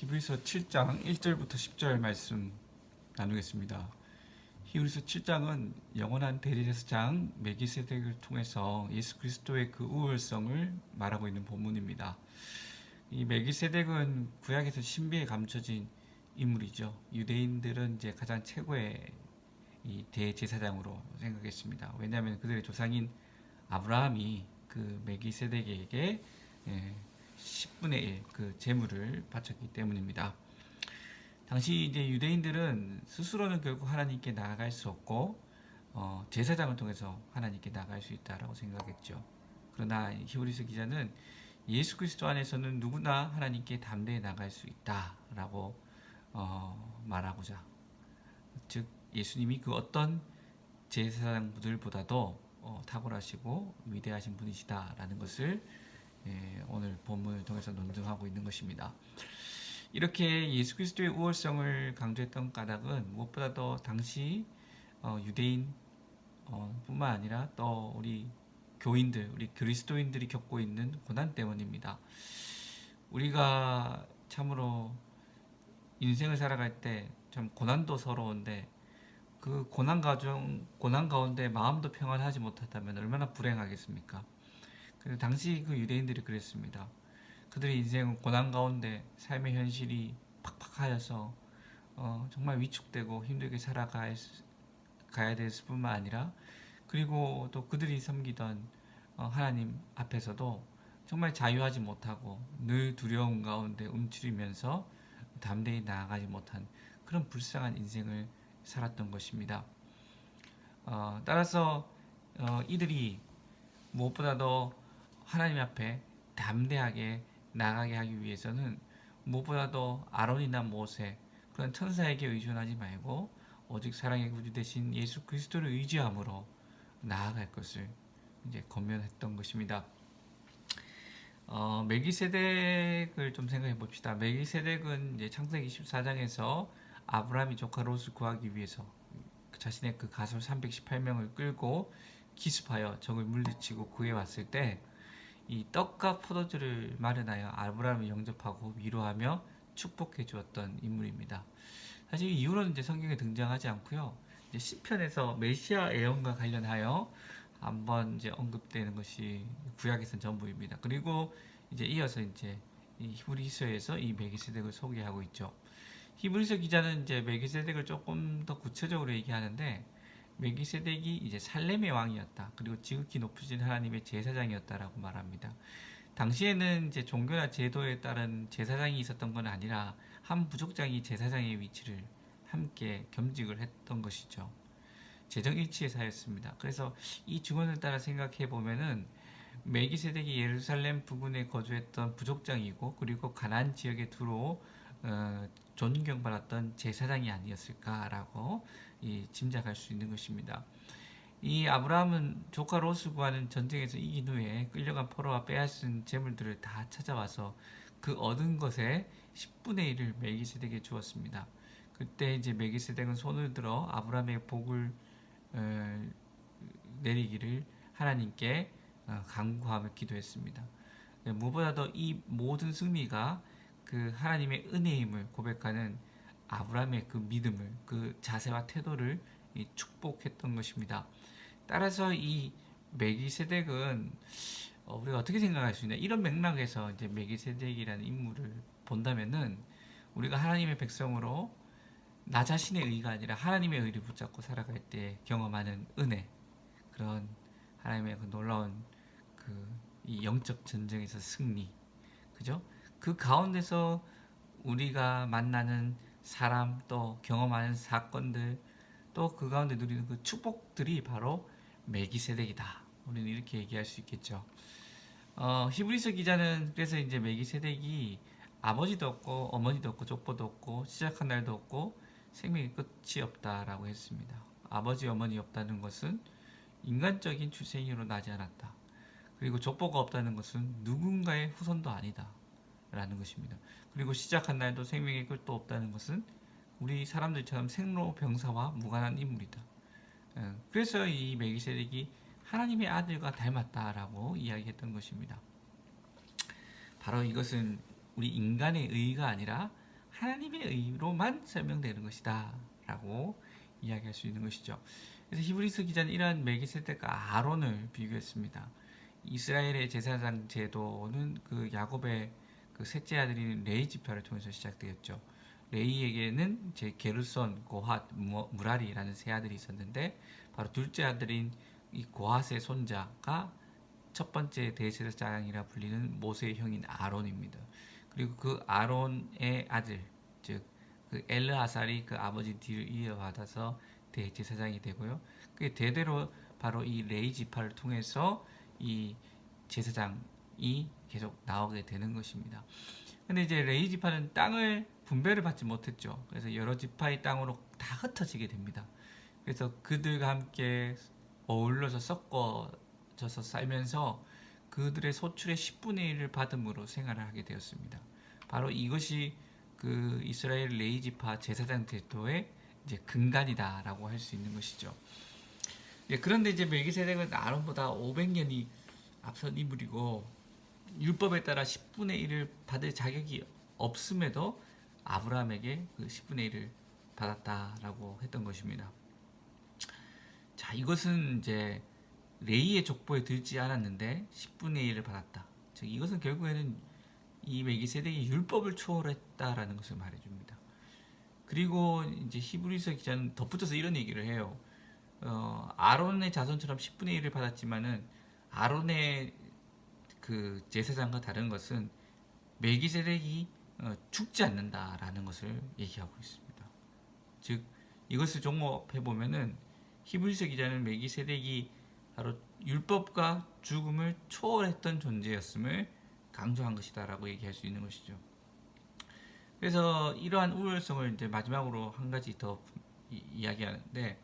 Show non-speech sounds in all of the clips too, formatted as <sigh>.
히브리서 7장 1절부터 10절 말씀 나누겠습니다. 히브리서 7장은 영원한 대리제사장 메기세덱을 통해서 예수 그리스도의 그 우월성을 말하고 있는 본문입니다. 이 메기세덱은 구약에서 신비에 감춰진 인물이죠. 유대인들은 이제 가장 최고의 이 대제사장으로 생각했습니다. 왜냐하면 그들의 조상인 아브라함이 그 메기세덱에게 예, 10분의 1 그 재물을 바쳤기 때문입니다. 당시 이제 유대인들은 스스로는 결국 하나님께 나아갈 수 없고 어, 제사장을 통해서 하나님께 나아갈 수 있다라고 생각했죠. 그러나 히브리서 기자는 예수 그리스도 안에서는 누구나 하나님께 담대히 나갈 수 있다라고 어, 말하고자 즉 예수님이 그 어떤 제사장들보다도 어, 탁월하시고 위대하신 분이시다라는 것을 예, 오늘 본문을 통해서 논증하고 있는 것입니다. 이렇게 예수 그리스도의 우월성을 강조했던 까닭은 무엇보다 도 당시 어, 유대인 어, 뿐만 아니라 또 우리 교인들, 우리 그리스도인들이 겪고 있는 고난 때문입니다. 우리가 참으로 인생을 살아갈 때 참 고난도 서러운데 그 고난 가중 고난 가운데 마음도 평안하지 못하다면 얼마나 불행하겠습니까? 그 당시 그 유대인들이 그랬습니다. 그들의 인생은 고난 가운데 삶의 현실이 팍팍하여서 어, 정말 위축되고 힘들게 살아가야 가야 됐을 뿐만 아니라 그리고 또 그들이 섬기던 어, 하나님 앞에서도 정말 자유하지 못하고 늘 두려움 가운데 움츠리면서 담대히 나아가지 못한 그런 불쌍한 인생을 살았던 것입니다. 어, 따라서 어, 이들이 무엇보다도 하나님 앞에 담대하게 나가게 하기 위해서는 무엇보다도 아론이나 모세 그런 천사에게 의존하지 말고 오직 사랑의 구주 되신 예수 그리스도를 의지함으로 나아갈 것을 이제 권면했던 것입니다. 어, 멜기세덱을 좀 생각해 봅시다. 멜기세덱은 이제 창세기 14장에서 아브라함이 조카 롯을 구하기 위해서 그 자신의 그 가솔 318명을 끌고 기습하여 적을 물리치고 구해 왔을 때 이 떡과 포도주를 마련하여 아브라함을 영접하고 위로하며 축복해 주었던 인물입니다. 사실 이후로는 이제 성경에 등장하지 않고요. 이제 시편에서 메시아 애언과 관련하여 한번 이제 언급되는 것이 구약에선 전부입니다. 그리고 이제 이어서 이제 이 히브리서에서 이 메기세덱을 소개하고 있죠. 히브리서 기자는 이제 메기세덱을 조금 더 구체적으로 얘기하는데 메기세덱이 이제 살렘의 왕이었다. 그리고 지극히 높으신 하나님의 제사장이었다라고 말합니다. 당시에는 이제 종교나 제도에 따른 제사장이 있었던 건 아니라 한 부족장이 제사장의 위치를 함께 겸직을 했던 것이죠. 재정일치의 사였습니다. 그래서 이 증언을 따라 생각해 보면은 멜기세덱이 예루살렘 부근에 거주했던 부족장이고 그리고 가난 지역에 두로 어, 존경받았던 제사장이 아니었을까라고 이, 짐작할 수 있는 것입니다. 이 아브라함은 조카 구하는 전쟁에서 이긴 후에 끌려간 포로와 빼앗은 재물들을 다 찾아와서 그 얻은 것의 10분의 1을 멜기세덱에 주었습니다. 그때 이제 멜기세덱은 손을 들어 아브라함의 복을 어, 내리기를 하나님께 어, 간구하며 기도했습니다. 네, 무엇보다도 이 모든 승리가 그 하나님의 은혜임을 고백하는 아브라함의 그 믿음을 그 자세와 태도를 이 축복했던 것입니다. 따라서 이 메기세덱은 어, 우리가 어떻게 생각할 수 있냐 이런 맥락에서 이제 메기세덱이라는 인물을 본다면은 우리가 하나님의 백성으로 나 자신의 의가 아니라 하나님의 의를 붙잡고 살아갈 때 경험하는 은혜 그런 하나님의 그 놀라운 그 이 영적 전쟁에서 승리 그죠? 그 가운데서 우리가 만나는 사람 또 경험하는 사건들 또 그 가운데 누리는 그 축복들이 바로 메기세덱이다. 우리는 이렇게 얘기할 수 있겠죠. 어, 히브리서 기자는 그래서 이제 메기세덱이 아버지도 없고 어머니도 없고 족보도 없고 시작한 날도 없고 생명의 끝이 없다라고 했습니다. 아버지 어머니 없다는 것은 인간적인 출생으로 나지 않았다. 그리고 족보가 없다는 것은 누군가의 후손도 아니다. 라는 것입니다. 그리고 시작한 날도 생명의 끝도 없다는 것은 우리 사람들처럼 생로병사와 무관한 인물이다. 예, 그래서 이 메기세덱이 하나님의 아들과 닮았다라고 이야기했던 것입니다. 바로 이것은 우리 인간의 의가 아니라 하나님의 의로만 설명되는 것이다 라고 이야기할 수 있는 것이죠. 그래서 히브리서 기자는 이러한 멜기세덱과 아론을 비교했습니다. 이스라엘의 제사장 제도는 그 야곱의 그 셋째 아들인 레이 지파를 통해서 시작되었죠. 레이에게는 제 게르손, 고핫, 무- 무라리라는 세 아들이 있었는데 바로 둘째 아들인 이 고핫의 손자가 첫 번째 대제사장이라 불리는 모세의 형인 아론입니다. 그리고 그 아론의 아들 즉 그 엘르아살이 그 아버지 뒤를 이어받아서 대제사장이 되고요. 그게 대대로 바로 이 레이 지파를 통해서 이 제사장 이 계속 나오게 되는 것입니다. 근데 이제 레이 지파는 땅을 분배를 받지 못했죠. 그래서 여러 지파의 땅으로 다 흩어지게 됩니다. 그래서 그들과 함께 어울러서 섞어져서 살면서 그들의 소출의 10분의 1을 받음으로 생활을 하게 되었습니다. 바로 이것이 그 이스라엘 레이 지파 제사장 제도의 이제 근간이다라고 할 수 있는 것이죠. 예, 그런데 이제 멜기세덱은 아론보다 500년이 앞선 인물이고 율법에 따라 10분의 1을 받을 자격이 없음에도 아브라함에게 그 10분의 1을 받았다라고 했던 것입니다. 자, 이것은 이제 레이의 족보에 들지 않았는데 10분의 1을 받았다. 즉 이것은 결국에는 이 멜기세덱이 율법을 초월했다라는 것을 말해줍니다. 그리고 이제 히브리서 기자는 덧붙여서 이런 얘기를 해요. 어, 아론의 자손처럼 10분의 1을 받았지만은 아론의 그 제사장과 다른 것은 멜기세덱이 어, 죽지 않는다라는 것을 얘기하고 있습니다. 즉 이것을 종합해 보면은 히브리서 기자는 멜기세덱이 바로 율법과 죽음을 초월했던 존재였음을 강조한 것이다라고 얘기할 수 있는 것이죠. 그래서 이러한 우월성을 이제 마지막으로 한 가지 더 이- 이야기하는데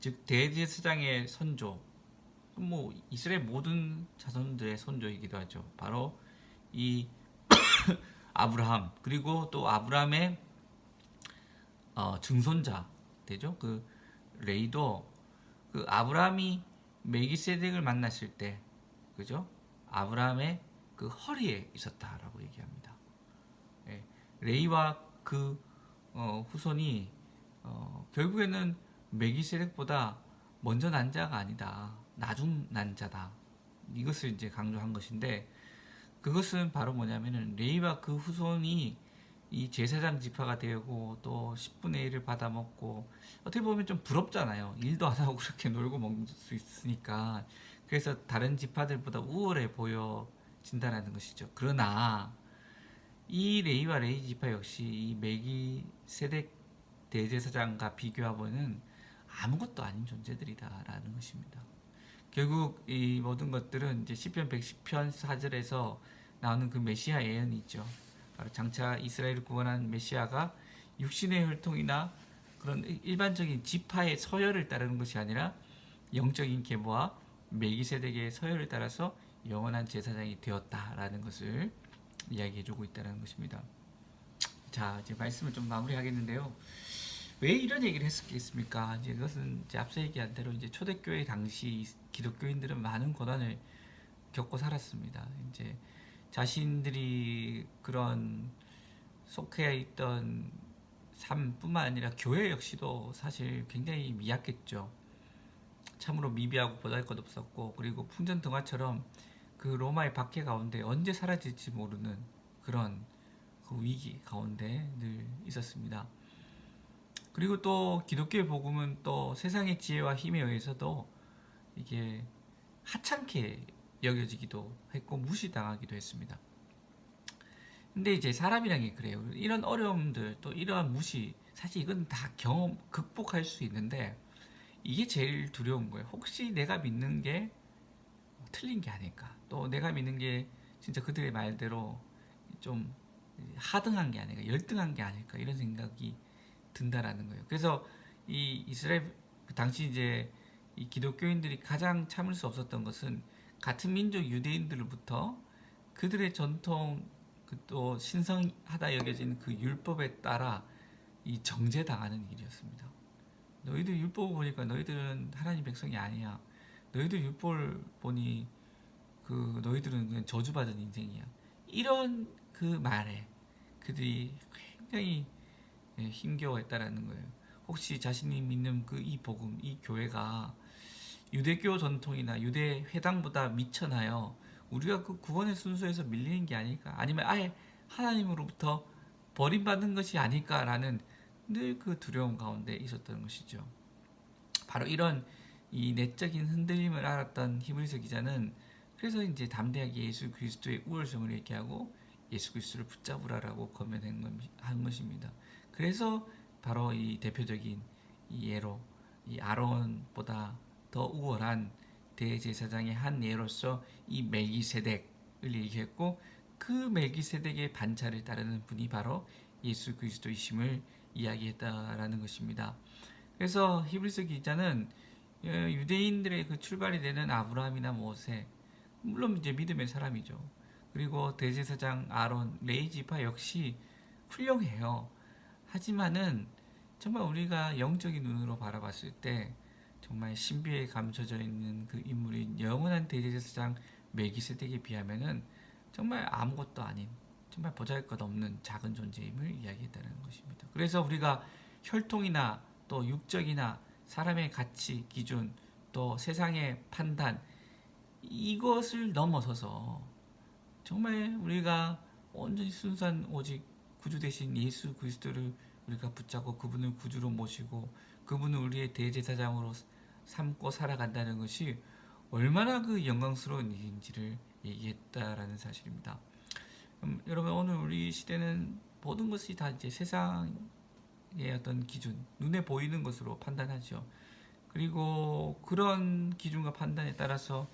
즉 대제사장의 선조 뭐 이스라엘 모든 자손들의 선조이기도 하죠. 바로 이 <coughs> 아브라함 그리고 또 아브라함의 어, 증손자 되죠. 그 레이도 그 아브라함이 멜기세덱을 만났을 때 그죠? 아브라함의 그 허리에 있었다라고 얘기합니다. 예, 레이와 그 어, 후손이 어, 결국에는 멜기세덱보다 먼저 난 자가 아니다. 나중 난 자다. 이것을 이제 강조한 것인데 그것은 바로 뭐냐면은 레이와 그 후손이 이 제사장 지파가 되고 또 10분의 1을 받아먹고 어떻게 보면 좀 부럽잖아요. 일도 안 하고 그렇게 <laughs> 놀고 먹을 수 있으니까 그래서 다른 지파들보다 우월해 보여진다라는 것이죠. 그러나 이 레이와 레이 지파 역시 이 메기 세덱 대제사장과 비교하면은 아무것도 아닌 존재들이다라는 것입니다. 결국 이 모든 것들은 이제 시편 110편 4절에서 나오는 그 메시아 예언이 있죠. 바로 장차 이스라엘을 구원한 메시아가 육신의 혈통이나 그런 일반적인 지파의 서열을 따르는 것이 아니라 영적인 계보와 멜기세덱의 서열을 따라서 영원한 제사장이 되었다라는 것을 이야기해주고 있다는 것입니다. 자 이제 말씀을 좀 마무리하겠는데요. 왜 이런 얘기를 했겠습니까? 이제 그것은 이제 앞서 얘기한 대로 이제 초대교회 당시 기독교인들은 많은 고난을 겪고 살았습니다. 이제 자신들이 그런 속해 있던 삶뿐만 아니라 교회 역시도 사실 굉장히 미약했죠. 참으로 미비하고 보잘 것 없었고 그리고 풍전등화처럼 그 로마의 박해 가운데 언제 사라질지 모르는 그런 그 위기 가운데 늘 있었습니다. 그리고 또 기독교의 복음은 또 세상의 지혜와 힘에 의해서도 이게 하찮게 여겨지기도 했고 무시당하기도 했습니다. 근데 이제 사람이란 게 그래요. 이런 어려움들 또 이러한 무시 사실 이건 다 경험 극복할 수 있는데 이게 제일 두려운 거예요. 혹시 내가 믿는 게 틀린 게 아닐까? 또 내가 믿는 게 진짜 그들의 말대로 좀 하등한 게 아닐까? 열등한 게 아닐까? 이런 생각이 든다라는 거예요. 그래서 이 이스라엘 그 당시 이제 이 기독교인들이 가장 참을 수 없었던 것은 같은 민족 유대인들로부터 그들의 전통 그또 신성하다 여겨진 그 율법에 따라 이 정죄당하는 일이었습니다. 너희들 율법을 보니까 너희들은 하나님 백성이 아니야. 너희들 율법을 보니 그 너희들은 그냥 저주받은 인생이야. 이런 그 말에 그들이 굉장히 예, 힘겨워했다라는 거예요. 혹시 자신이 믿는 그 이 복음, 이 교회가 유대교 전통이나 유대 회당보다 미천하여 우리가 그 구원의 순서에서 밀리는 게 아닐까? 아니면 아예 하나님으로부터 버림받는 것이 아닐까라는 늘 그 두려움 가운데 있었던 것이죠. 바로 이런 이 내적인 흔들림을 알았던 히브리서 기자는 그래서 이제 담대하게 예수 그리스도의 우월성을 얘기하고 예수 그리스도를 붙잡으라라고 권면한 것입니다. 그래서 바로 이 대표적인 이 예로 이 아론보다 더 우월한 대제사장의 한 예로서 이 멜기세덱을 얘기했고 그 멜기세덱의 반차를 따르는 분이 바로 예수 그리스도이심을 이야기했다라는 것입니다. 그래서 히브리서 기자는 어, 유대인들의 그 출발이 되는 아브라함이나 모세 물론 이제 믿음의 사람이죠. 그리고 대제사장 아론 레이지파 역시 훌륭해요. 하지만은 정말 우리가 영적인 눈으로 바라봤을 때 정말 신비에 감춰져 있는 그 인물인 영원한 대제사장 멜기세덱에 비하면은 정말 아무것도 아닌 정말 보잘것없는 작은 존재임을 이야기했다는 것입니다. 그래서 우리가 혈통이나 또 육적이나 사람의 가치 기준 또 세상의 판단 이것을 넘어서서 정말 우리가 온전히 순수한 오직 구주 대신 예수 그리스도를 우리가 붙잡고 그분을 구주로 모시고 그분을 우리의 대제사장으로 삼고 살아간다는 것이 얼마나 그 영광스러운 일인지를 얘기했다라는 사실입니다. 음, 여러분 오늘 우리 시대는 모든 것이 다 이제 세상의 어떤 기준, 눈에 보이는 것으로 판단하죠. 그리고 그런 기준과 판단에 따라서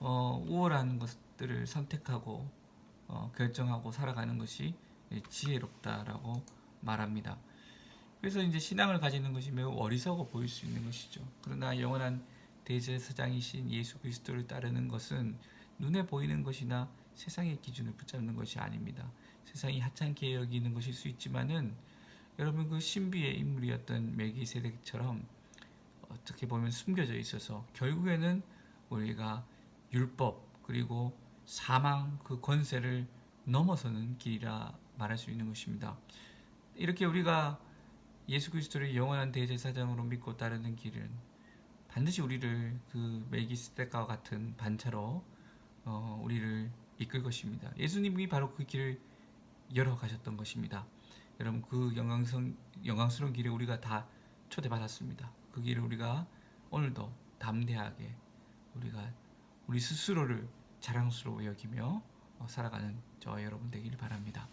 어, 우월한 것들을 선택하고 어, 결정하고 살아가는 것이 지혜롭다라고 말합니다. 그래서 이제 신앙을 가지는 것이 매우 어리석어 보일 수 있는 것이죠. 그러나 영원한 대제사장이신 예수 그리스도를 따르는 것은 눈에 보이는 것이나 세상의 기준을 붙잡는 것이 아닙니다. 세상이 하찮게 여기는 것일 수 있지만은 여러분 그 신비의 인물이었던 멜기세덱처럼 어떻게 보면 숨겨져 있어서 결국에는 우리가 율법 그리고 사망 그 권세를 넘어서는 길이라 말할 수 있는 것입니다. 이렇게 우리가 예수 그리스도를 영원한 대제사장으로 믿고 따르는 길은 반드시 우리를 그 멜기세덱과 같은 반차로 어, 우리를 이끌 것입니다. 예수님이 바로 그 길을 열어 가셨던 것입니다. 여러분 그 영광성 영광스러운 길에 우리가 다 초대받았습니다. 그 길을 우리가 오늘도 담대하게 우리가 우리 스스로를 자랑스러워 여기며 어, 살아가는 저와 여러분 되기를 바랍니다.